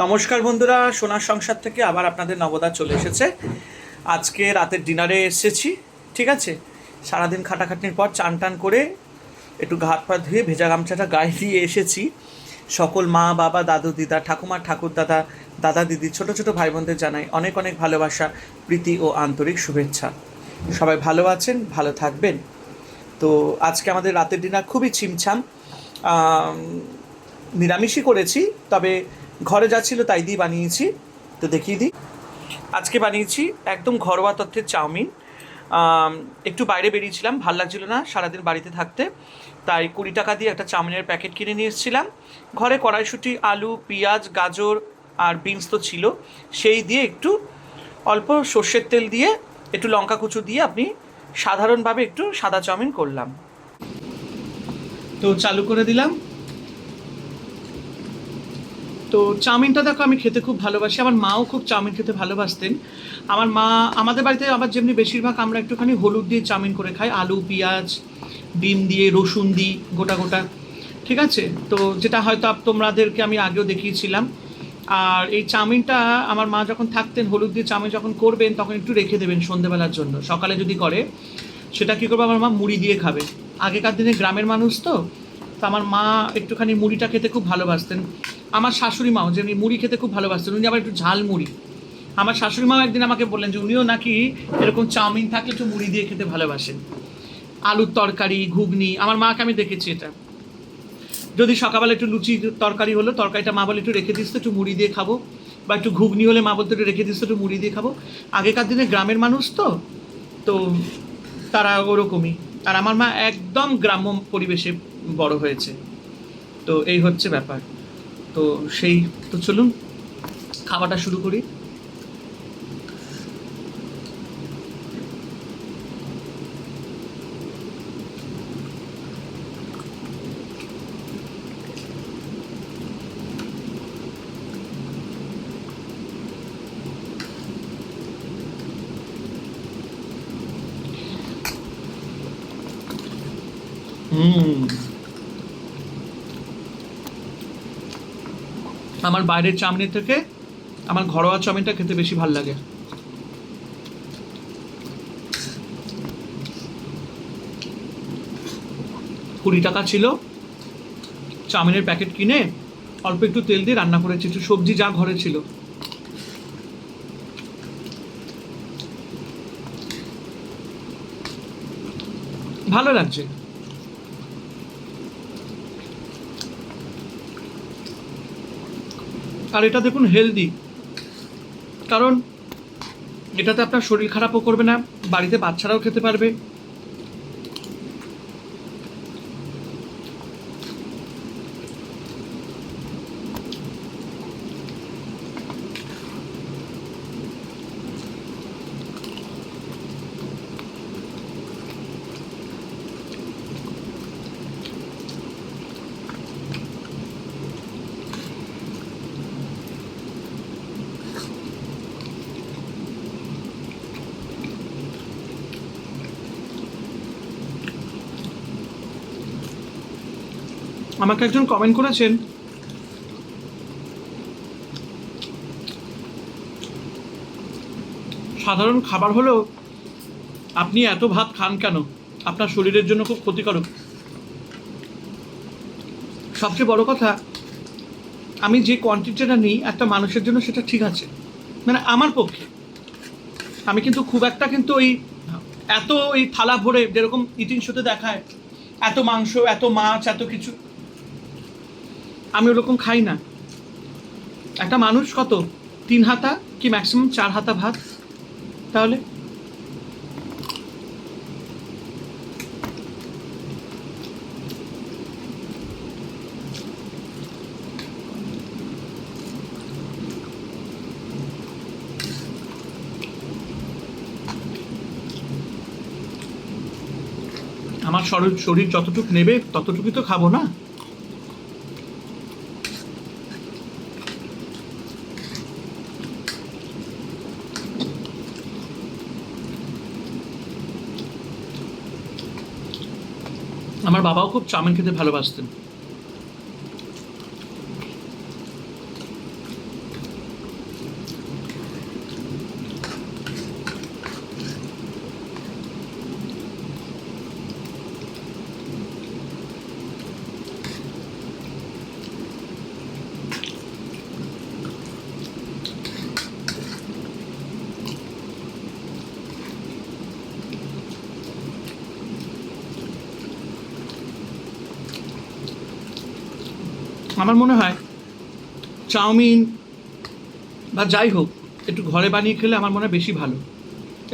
নমস্কার বন্ধুরা, সোনার সংসার থেকে আবার আপনাদের নবদা চলে এসেছে। আজকে রাতের ডিনারে এসেছি, ঠিক আছে? সারাদিন খাটাখাটনির পর চান টান করে একটু ঘাট পা ধুয়ে ভেজা গামছাটা গায়ে দিয়ে এসেছি। সকল মা, বাবা, দাদু, দিদা, ঠাকুমা ঠাকুর দাদা দাদা দিদি ছোট ছোট ভাই বোনদের জানাই অনেক অনেক ভালোবাসা, প্রীতি ও আন্তরিক শুভেচ্ছা। সবাই ভালো আছেন, ভালো থাকবেন। তো আজকে আমাদের রাতের ডিনার খুবই ছিমছাম। নিরামিষই করেছি, তবে ঘরে যা ছিল তাই দিয়ে বানিয়েছি। তো দেখিয়ে দিই। আজকে বানিয়েছি একদম ঘরোয়া তথ্যের চাউমিন। একটু বাইরে বেরিয়েছিলাম, ভালো লাগছিল না সারাদিন বাড়িতে থাকতে। তাই কুড়ি টাকা দিয়ে একটা চাউমিনের প্যাকেট কিনে নিয়ে এসেছিলাম। ঘরে কড়াইশুঁটি, আলু, পেঁয়াজ, গাজর আর বিনস তো ছিল। সেই দিয়ে একটু অল্প সর্ষের তেল দিয়ে একটু লঙ্কা কুচু দিয়ে আপনি সাধারণভাবে একটু সাদা চাউমিন করলাম। তো চালু করে দিলাম। তো চাউমিনটা দেখো আমি খেতে খুব ভালোবাসি। আমার মাও খুব চাউমিন খেতে ভালোবাসতেন। আমার মা, আমাদের বাড়িতে আবার যেমনি বেশিরভাগ আমরা একটুখানি হলুদ দিয়ে চাউমিন করে খাই। আলু, পেঁয়াজ, ডিম দিয়ে, রসুন দিই গোটা গোটা। ঠিক আছে? তো যেটা হয়তো তোমাদেরকে আমি আগেও দেখিয়েছিলাম। আর এই চাউমিনটা আমার মা যখন থাকতেন, হলুদ দিয়ে চাউমিন যখন করবেন, তখন একটু রেখে দেবেন সন্ধেবেলার জন্য। সকালে যদি করে, সেটা কী করব? আমার মা মুড়ি দিয়ে খাবে। আগেকার দিনে গ্রামের মানুষ তো তো আমার মা একটুখানি মুড়িটা খেতে খুব ভালোবাসতেন। আমার শাশুড়ি মাও যেমনি মুড়ি খেতে খুব ভালোবাসতেন, উনি আবার একটু ঝাল মুড়ি। আমার শাশুড়ি মাও একদিন আমাকে বললেন যে উনিও নাকি এরকম চাউমিন থাকলে একটু মুড়ি দিয়ে খেতে ভালোবাসেন। আলুর তরকারি, ঘুগনি, আমার মাকে আমি দেখেছি এটা। যদি সকালবেলা একটু লুচি তরকারি হলো, তরকারিটা মা বলে একটু রেখে দিস তো, একটু মুড়ি দিয়ে খাব। বা একটু ঘুগনি হলে মা বলতে একটু রেখে দিস তো, একটু মুড়ি দিয়ে খাব। আগেকার দিনে গ্রামের মানুষ তো তো তারা ওরকমই। আর আমার মা একদম গ্রাম্য পরিবেশে বড় হয়েছে। তো এই হচ্ছে ব্যাপার। তো সেই তো চলুন খাওয়াটা শুরু করি। হুম। আমার বাইরের চাউমিনের থেকে আমার ঘরোয়া চাউমিনটা খেতে বেশি ভালো লাগে। কুড়ি টাকা ছিল। চাউমিনের প্যাকেট কিনে অল্প একটু তেল দিয়ে রান্না করেছি, একটু সবজি যা ঘরে ছিল। ভালো লাগছে। আর এটা দেখুন হেলদি কারণ এটাতে আপনার শরীর খারাপও করবে না, বাড়িতে বাচ্চারাও খেতে পারবে। আমাকে একজন কমেন্ট করেছেন। সাধারণ খাবার হলেও আপনি এত ভাত খান কেন? আপনার শরীরের জন্য খুব ক্ষতিকারক। সবচেয়ে বড় কথা, আমি যে কোয়ান্টিটিটা নিই একটা মানুষের জন্য সেটা ঠিক আছে। মানে আমার পক্ষে। আমি কিন্তু খুব একটা কিন্তু ওই এত ওই থালা ভরে যেরকম ইটিং শোতে দেখায়, এত মাংস, এত মাছ, এত কিছু আমি ওরকম খাই না। একটা মানুষ কত? তিন হাতা কি ম্যাক্সিমাম চার হাতা ভাত? তাহলে? আমার শরীর শরীর যতটুকু নেবে, ততটুকুই তো খাব না? আমার বাবাও খুব চাউমিন খেতে ভালোবাসতেন। আমার মনে হয় চাউমিন বা যাই হোক, একটু ঘরে বানিয়ে খেলে আমার মনে হয় বেশি ভালো।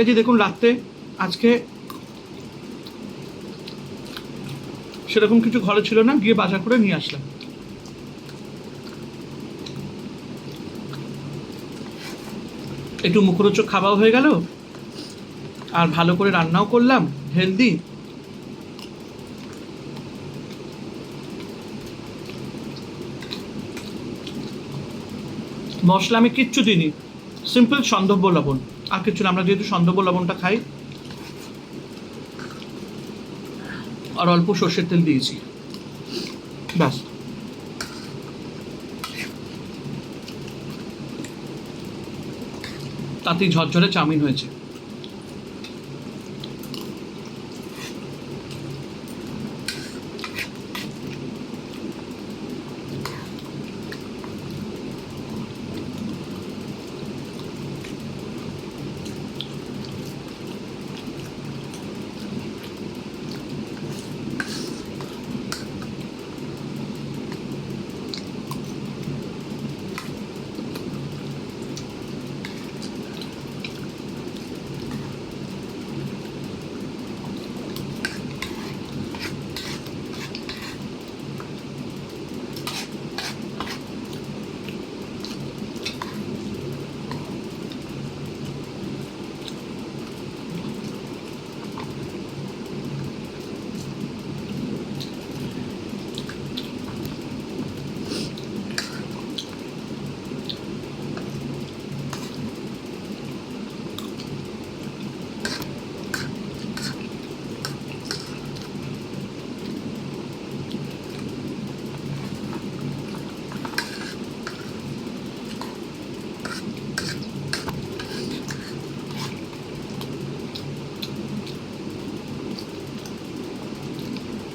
এই যে দেখুন রাত্রে আজকে সেরকম কিছু ঘরে ছিল না, গিয়ে বাজার করে নিয়ে আসলাম। একটু মুখরোচক খাওয়াও হয়ে গেল, আর ভালো করে রান্নাও করলাম, হেলদি। মশলা আমি কিচ্ছু দিইনি। সিম্পল সন্দর্ভ লবণ। আর কিছু না, আমরা যেহেতু সন্দর্ভ লবণটা খাই, আর অল্প সর্ষের তেল দিয়েছি। ব্যাস। তাতেই ঝরঝরে চাউমিন হয়েছে।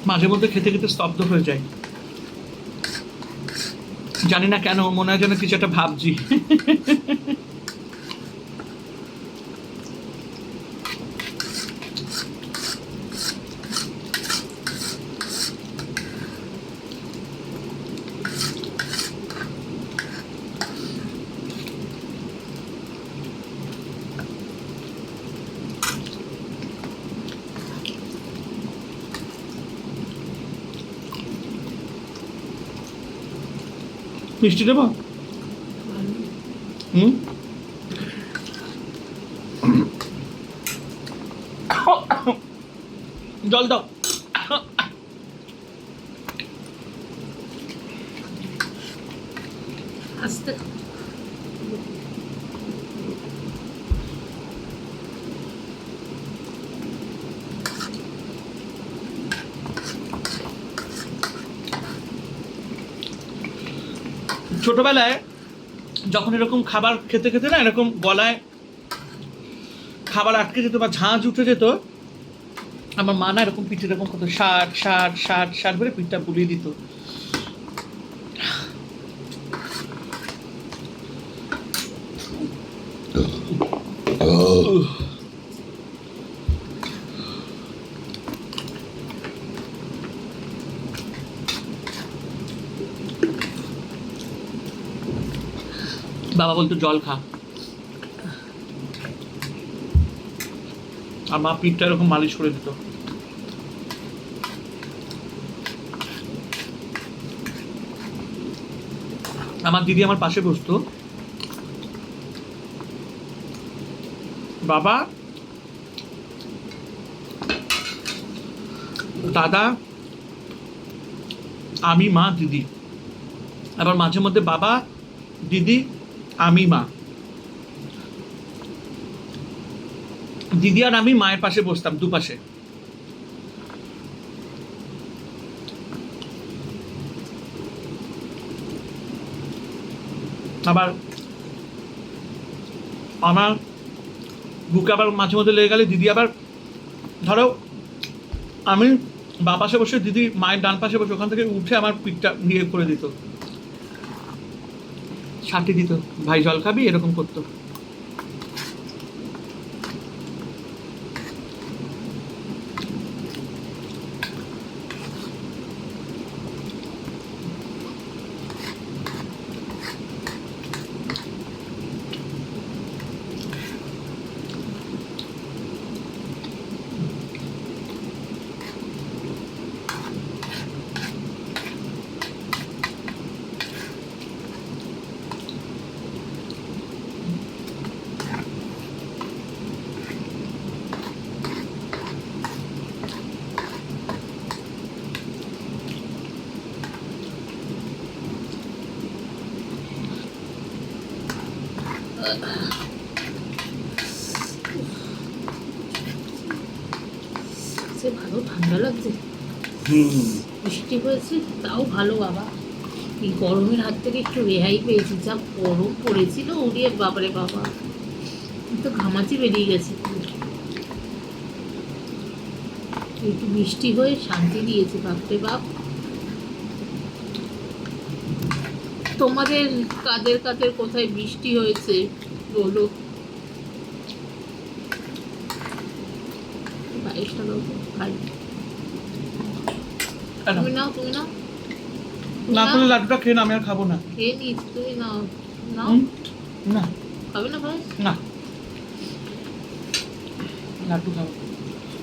মাঝে মধ্যে খেতে খেতে স্তব্ধ হয়ে যায়। জানি না কেন, মনে হয় যেন কিছু একটা ভাবছি। মিষ্টি দেবো? হুম? জল দাও। ছোটবেলায় যখন এরকম খাবার খেতে খেতে না, এরকম গলায় খাবার আটকে যেত বা ঝাঁঝ উঠে যেত, আমার মা না এরকম পিঠে এরকম কত ষাট ষাট ষাট ষাট করে পিঠটা পুলিয়ে দিত। বাবা বলতো, জল খা। আর মা পিঠটা এরকম মালিশ করে দিত। আমার দিদি আমার পাশে বসতো। বাবা, দাদা, আমি মা, দিদি। আবার মাঝে মধ্যে বাবা, দিদি আমি মা। দিদি আর আমি মায়ের পাশে বসতাম, দুপাশে। আবার আমার বুকে আবার মাঝে মধ্যে লেগে গেলে দিদি আবার, ধরো, আমি বা পাশে বসে দিদি মায়ের ডান পাশে বসে ওখান থেকে উঠে আমার পিঠটা নিয়ে করে দিত। ছাটি দিত ভাই জল খাবি? এরকম করতো। সে ভালো ঠান্ডা লাগছে? বৃষ্টি হয়েছে তাও ভালো বাবা। এই গরমের হাত থেকে একটু রেহাই পেয়েছি যা গরম পড়েছিল উড়িয়ে বাবারে বাবা। তো ঘামাচি বেরিয়ে গেছে। একটু বৃষ্টি হয়ে শান্তি দিয়েছে বাপরে বাপ। তোমাদের কাদের কাদের কোথায় বৃষ্টি হয়েছে বলো। বাইশ টাকা খাই তুমি নাও তুমি নাও। না করলে লাড্ডুটা খেয়ে না আমি আর খাব না। খেয়ে নিস তুমি নাও। নাও। না। খাবে না ভাই? না। লাড্ডু খাব।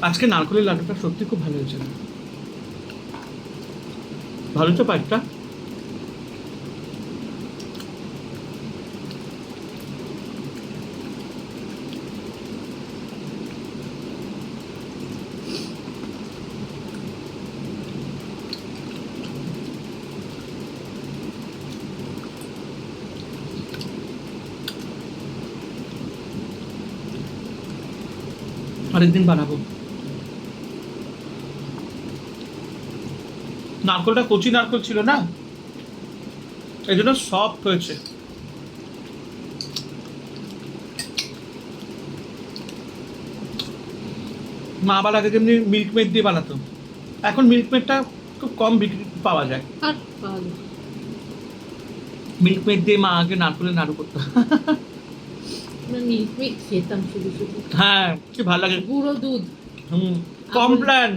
আজকে নারকলের লাড্ডুটা সত্যি খুব ভালো হয়েছে। ভালো তো পাইপটা আরেকদিন বানাবো। নারকলটা কচি নারকল ছিল না? এই জন্য সফট হয়েছে। মা আবার আগে যেমনি মিল্ক মেড দিয়ে বানাতো এখন মিল্ক মেডটা খুব কম বিক্রি পাওয়া যায়। আর পাওয়া যায়। মিল্ক মেড দিয়ে মা আগে নারকলের নাড়ু করতো। আমরা খেতাম শুধু শুধু। হ্যাঁ কি ভালো লাগে। গুঁড়ো দুধ। হুম কমপ্ল্যান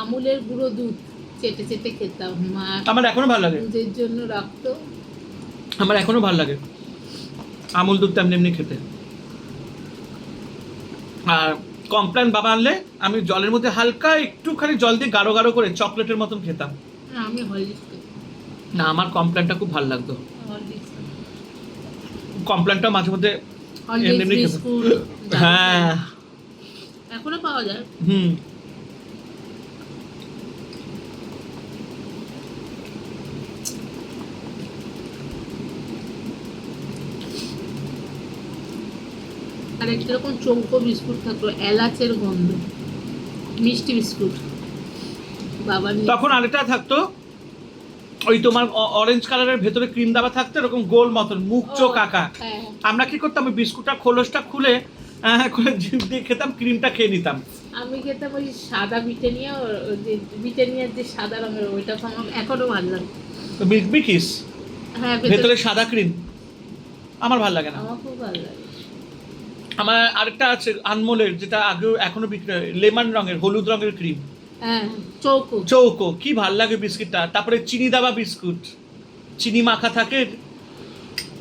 আমুলের গুঁড়ো দুধ চেটে চেটে খেতাম। মা আমার এখনও ভালো লাগে। দুধের জন্য রাখতো আমার এখনও ভালো লাগে। আমুল দুধ তেমনি এমনি খেতে। আর কমপ্ল্যান বাবা আনলে আমি জলের মধ্যে হালকা একটুখানি জল দিয়ে গাঢ় গাঢ় করে চকলেটের মতন খেতাম। না, আমি না আমার কমপ্ল্যানটা খুব ভালো লাগতো। কমপ্ল্যানটা মাঝে মধ্যে হ্যাঁ এখনও পাওয়া যায়? হুম। আর একটা রকম চৌকো বিস্কুট থাকতো এলাচের গন্ধ মিষ্টি বিস্কুট। বাবা তখন আরেকটা থাকতো ওই তোমার অরেঞ্জ কালারের ভেতরে ক্রিম দেওয়া থাকতো এরকম গোল মতন মুখ চোখ আঁকা। হ্যাঁ আমরা কি করতাম ওই বিস্কুটটা খোলসটা খুলে আহ, করে জিভ দিয়ে খেতাম ক্রিমটা খেয়ে নিতাম। আমি খেতাম ওই সাদা বিটেনিয়া ও- যে যে সাদা রঙের ওইটা তো আমার এখনও ভালো লাগে মিল্ক বিকিস হ্যাঁ ভেতরে। সাদা ক্রিম আমার ভালো লাগে না। আমার খুব ভালো লাগে। আমার আরেকটা আছে আনমোলের যেটা আগেও এখনও বিক্রি হয় লেমন রঙের হলুদ রঙের ক্রিম হ্যাঁ চৌকো। চৌকো কি ভালো লাগে বিস্কিটটা? তারপরে চিনি দেওয়া বিস্কুট। চিনি মাখা থাকে?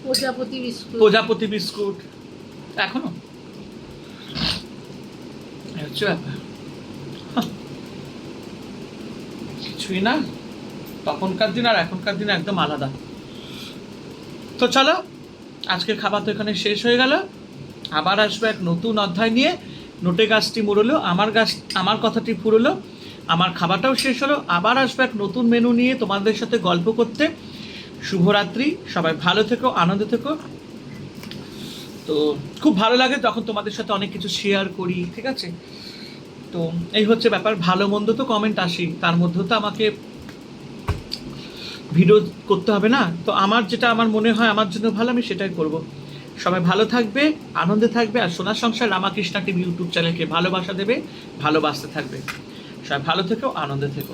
প্রজাপতি বিস্কুট। প্রজাপতি বিস্কুট। এখনও? হচ্ছে ব্যাপার কিছুই না। তখনকার দিন আর এখনকার দিন একদম আলাদা। তো চলো আজকের খাবার তো এখানে শেষ হয়ে গেল। আবার আসবে এক নতুন অধ্যায় নিয়ে। নোটে গাছটি মুড়লো আমার গাছ আমার কথাটি ফুরলো। আমার খাবারটাও শেষ হলো। আবার আসবে এক নতুন মেনু নিয়ে তোমাদের সাথে গল্প করতে। শুভরাত্রি, সবাই ভালো থেকো, আনন্দ থেকো। তো খুব ভালো লাগে তখন তোমাদের সাথে অনেক কিছু শেয়ার করি, ঠিক আছে? তো এই হচ্ছে ব্যাপার, ভালো মন্দ তো কমেন্ট আসি তার মধ্যে তো আমাকে ভিডিও করতে হবে না? তো আমার যেটা আমার মনে হয়, আমার জন্য ভালো, আমি সেটাই করব। সবাই ভালো থাকবে, আনন্দে থাকবে, আর সোনার সংসার রামাকৃষ্ণা টিভি ইউটিউব চ্যানেলকে ভালোবাসা দেবে, ভালোবাসতে থাকবে। সবাই ভালো থেকো আনন্দে থেকো।